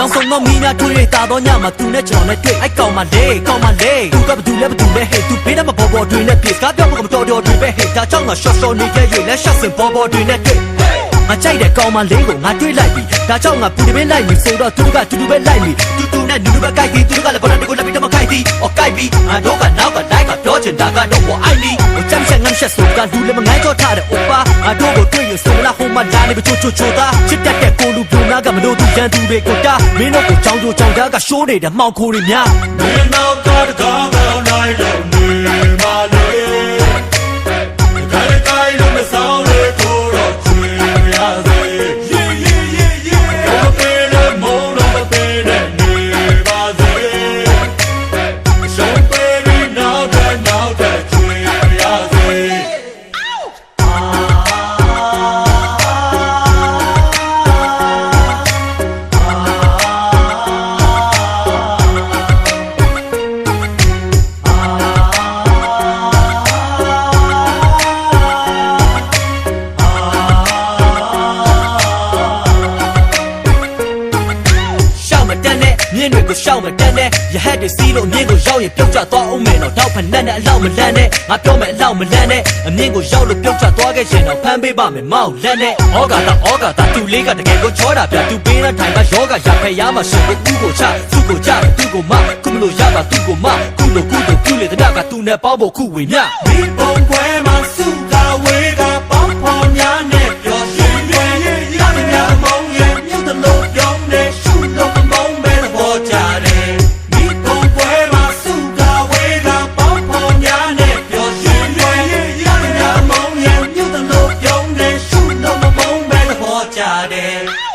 ရောင်စုံသောမီးများထွေးတာတော့ညမှာသူနဲ့ကျွန်တော်နဲ့တွေ့အိုက်ကောင်မလေးကောင်မလေးသူကဘသူလဲဘသူလဲဟဲ့သူပေးတဲ့မပေါ်ပေါ်တွင်နဲ့ပြေစကားပြောဖို့ကမတော်တော်တွင်ပဲဟဲ့ဒါကြောင့်ငါရှော့ရှော့နေခဲ့ရလဲရှော့စင်ပေါ်ပေါ်တွင်နဲ့တွေ့ငါကြိုက်တဲ့ကောင်မလေးကိုငါတွေ့လိုက်ပြီဒါကြောင့်ငါပူတပင်းလိုက်ပြီဆိုတော့သူတို့ကတူတူပဲလိုက်ပြီတူတူနဲ့နူနူပဲကြိုက်ပြီသူတို့ကလည်းဘာလို့ကိုလက်ပြီးတော့မကြိုက်သည်အော်ကြိုက်ပြီငါတို့ကနောက်ကလိုက်ကပြောချင်တာကတော့ဘောအိုင်လီဟိုချမ်းချက်ငမ်းချက်ဆိုကလူလည်းမငိုင်းတော့ထားတဲ့အိုပါငါတို့ကိုတွေ့ရဆိုလားဟို မှာလာနေပချိုချိုချိုသားချစ်တတ်တဲ့ကိုလူပြိုနာကမလို့သူရန်သူတွေကိုတာမင်းတို့ကိုကြောင်ကြိုကြောင်တာကရှိုးနေတဲ့မှောင်ခိုးတွေများမင်းနောက်ကားတကားကောင်းလိုက်လို့နေ ရှောက်မတန်းနဲ့ရဟက်တွေစီးလို့အမြင့်ကိုရောက်ရင်ပြုတ်ကျသွားအောင်မယ်တော့တောက်ဖက်နဲ့နဲ့အလောက်မလန်းနဲ့ငါပြောမယ်အလောက်မလန်းနဲ့အမြင့်ကိုရောက်လို့ပြုတ်ကျသွားခဲ့ရင်တော့ဖမ်းပေးပါမယ်မောက်လက်နဲ့ဩဃာတာဩဃာတာသူလေးကတကယ်ကိုချောတာပြသူပေးတဲ့ထိုင်ကယောဂရဖက်ရမှာရှင်ကိုကူကိုချသူကိုချသူကိုမခုမလို့ရပါသူကိုမခုလို့ခုလို့ခုလေတဲ့ကသူနဲ့ပေါင်းဖို့ခုဝေမျှဒီပုံပွဲမှာစု I did.